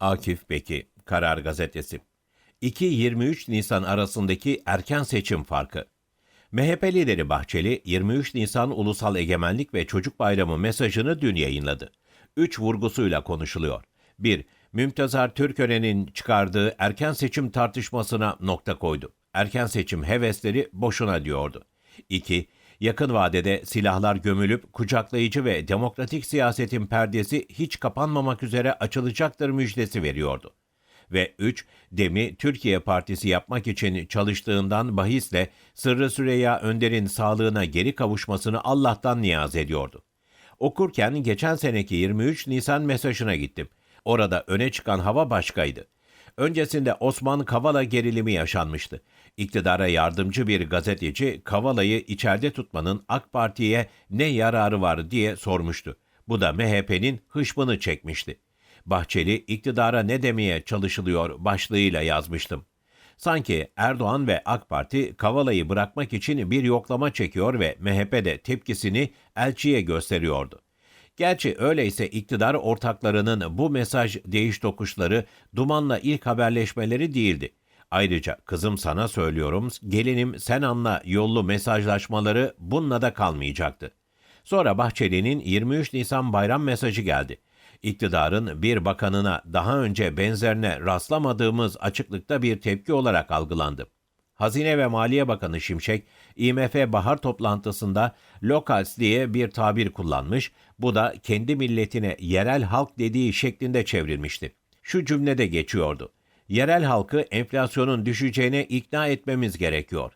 Akif Beki, Karar Gazetesi 2-23 Nisan arasındaki erken seçim farkı. MHP lideri Bahçeli, 23 Nisan Ulusal Egemenlik ve Çocuk Bayramı mesajını dün yayınladı. Üç vurgusuyla konuşuluyor. 1. Mümtazar Türkören'in çıkardığı erken seçim tartışmasına nokta koydu. Erken seçim hevesleri boşuna diyordu. 2. Yakın vadede silahlar gömülüp kucaklayıcı ve demokratik siyasetin perdesi hiç kapanmamak üzere açılacaktır müjdesi veriyordu. Ve 3. Demi Türkiye Partisi yapmak için çalıştığından bahisle Sırrı Süreyya Önder'in sağlığına geri kavuşmasını Allah'tan niyaz ediyordu. Okurken geçen seneki 23 Nisan mesajına gittim. Orada öne çıkan hava başkaydı. Öncesinde Osman Kavala gerilimi yaşanmıştı. İktidara yardımcı bir gazeteci Kavala'yı içeride tutmanın AK Parti'ye ne yararı var diye sormuştu. Bu da MHP'nin hışmını çekmişti. Bahçeli iktidara ne demeye çalışılıyor başlığıyla yazmıştım. Sanki Erdoğan ve AK Parti Kavala'yı bırakmak için bir yoklama çekiyor ve MHP de tepkisini elçiye gösteriyordu. Gerçi öyleyse iktidar ortaklarının bu mesaj değiş tokuşları dumanla ilk haberleşmeleri değildi. Ayrıca kızım sana söylüyorum, gelinim sen anla yollu mesajlaşmaları bununla da kalmayacaktı. Sonra Bahçeli'nin 23 Nisan bayram mesajı geldi. İktidarın bir bakanına daha önce benzerine rastlamadığımız açıklıkta bir tepki olarak algılandı. Hazine ve Maliye Bakanı Şimşek, IMF bahar toplantısında lokals diye bir tabir kullanmış, bu da kendi milletine yerel halk dediği şeklinde çevrilmişti. Şu cümlede geçiyordu. Yerel halkı enflasyonun düşeceğine ikna etmemiz gerekiyor.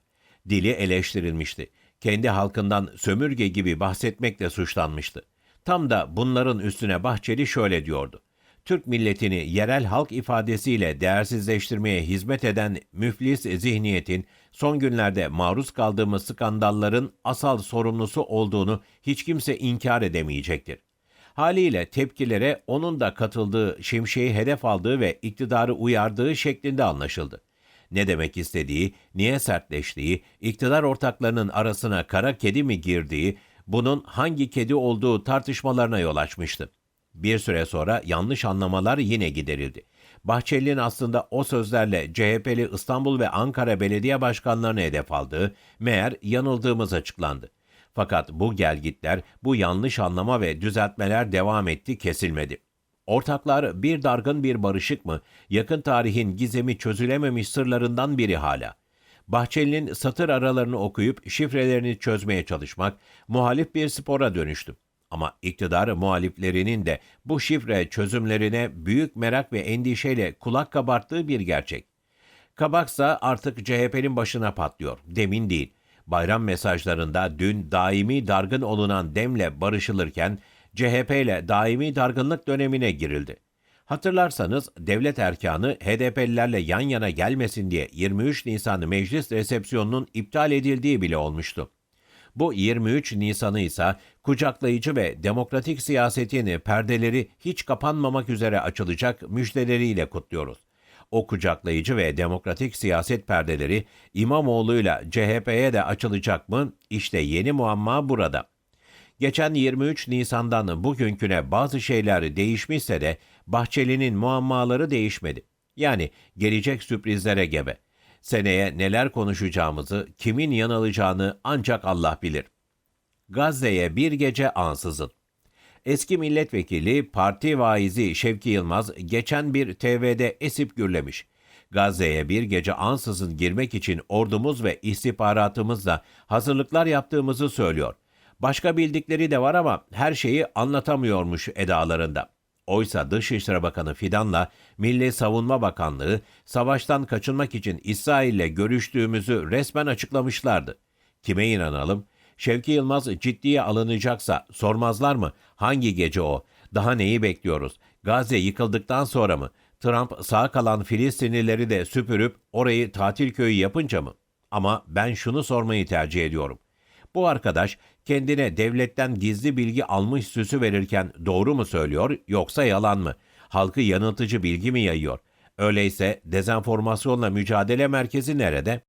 Dili eleştirilmişti. Kendi halkından sömürge gibi bahsetmekle suçlanmıştı. Tam da bunların üstüne Bahçeli şöyle diyordu. Türk milletini yerel halk ifadesiyle değersizleştirmeye hizmet eden müflis zihniyetin son günlerde maruz kaldığımız skandalların asal sorumlusu olduğunu hiç kimse inkar edemeyecektir. Haliyle tepkilere onun da katıldığı, Şimşek'i hedef aldığı ve iktidarı uyardığı şeklinde anlaşıldı. Ne demek istediği, niye sertleştiği, iktidar ortaklarının arasına kara kedi mi girdiği, bunun hangi kedi olduğu tartışmalarına yol açmıştı. Bir süre sonra yanlış anlamalar yine giderildi. Bahçeli'nin aslında o sözlerle CHP'li İstanbul ve Ankara belediye başkanlarını hedef aldığı meğer yanıldığımız açıklandı. Fakat bu gelgitler, bu yanlış anlama ve düzeltmeler devam etti, kesilmedi. Ortaklar bir dargın bir barışık mı, yakın tarihin gizemi çözülememiş sırlarından biri hala. Bahçeli'nin satır aralarını okuyup şifrelerini çözmeye çalışmak muhalif bir spora dönüştü. Ama iktidar muhaliflerinin de bu şifre çözümlerine büyük merak ve endişeyle kulak kabarttığı bir gerçek. Kabaksa artık CHP'nin başına patlıyor, demin değil. Bayram mesajlarında dün daimi dargın olunan demle barışılırken CHP ile daimi dargınlık dönemine girildi. Hatırlarsanız devlet erkanı HDP'lilerle yan yana gelmesin diye 23 Nisan meclis resepsiyonunun iptal edildiği bile olmuştu. Bu 23 Nisan'ı ise kucaklayıcı ve demokratik siyasetin perdeleri hiç kapanmamak üzere açılacak müjdeleriyle kutluyoruz. O kucaklayıcı ve demokratik siyaset perdeleri İmamoğlu'yla CHP'ye de açılacak mı? İşte yeni muamma burada. Geçen 23 Nisan'dan bugünküne bazı şeyler değişmişse de Bahçeli'nin muammaları değişmedi. Yani gelecek sürprizlere gebe. Seneye neler konuşacağımızı, kimin yanılacağını ancak Allah bilir. Gazze'ye bir gece ansızın. Eski milletvekili parti vaizi Şevki Yılmaz geçen bir TV'de esip gürlemiş. Gazze'ye bir gece ansızın girmek için ordumuz ve istihbaratımızla hazırlıklar yaptığımızı söylüyor. Başka bildikleri de var ama her şeyi anlatamıyormuş edalarında. Oysa Dışişleri Bakanı Fidan'la Milli Savunma Bakanlığı savaştan kaçınmak için İsrail'le görüştüğümüzü resmen açıklamışlardı. Kime inanalım? Şevki Yılmaz ciddiye alınacaksa sormazlar mı? Hangi gece o? Daha neyi bekliyoruz? Gazze yıkıldıktan sonra mı? Trump sağ kalan Filistinlileri de süpürüp orayı tatil köyü yapınca mı? Ama ben şunu sormayı tercih ediyorum. Bu arkadaş kendine devletten gizli bilgi almış süsü verirken doğru mu söylüyor yoksa yalan mı? Halkı yanıltıcı bilgi mi yayıyor? Öyleyse dezenformasyonla mücadele merkezi nerede?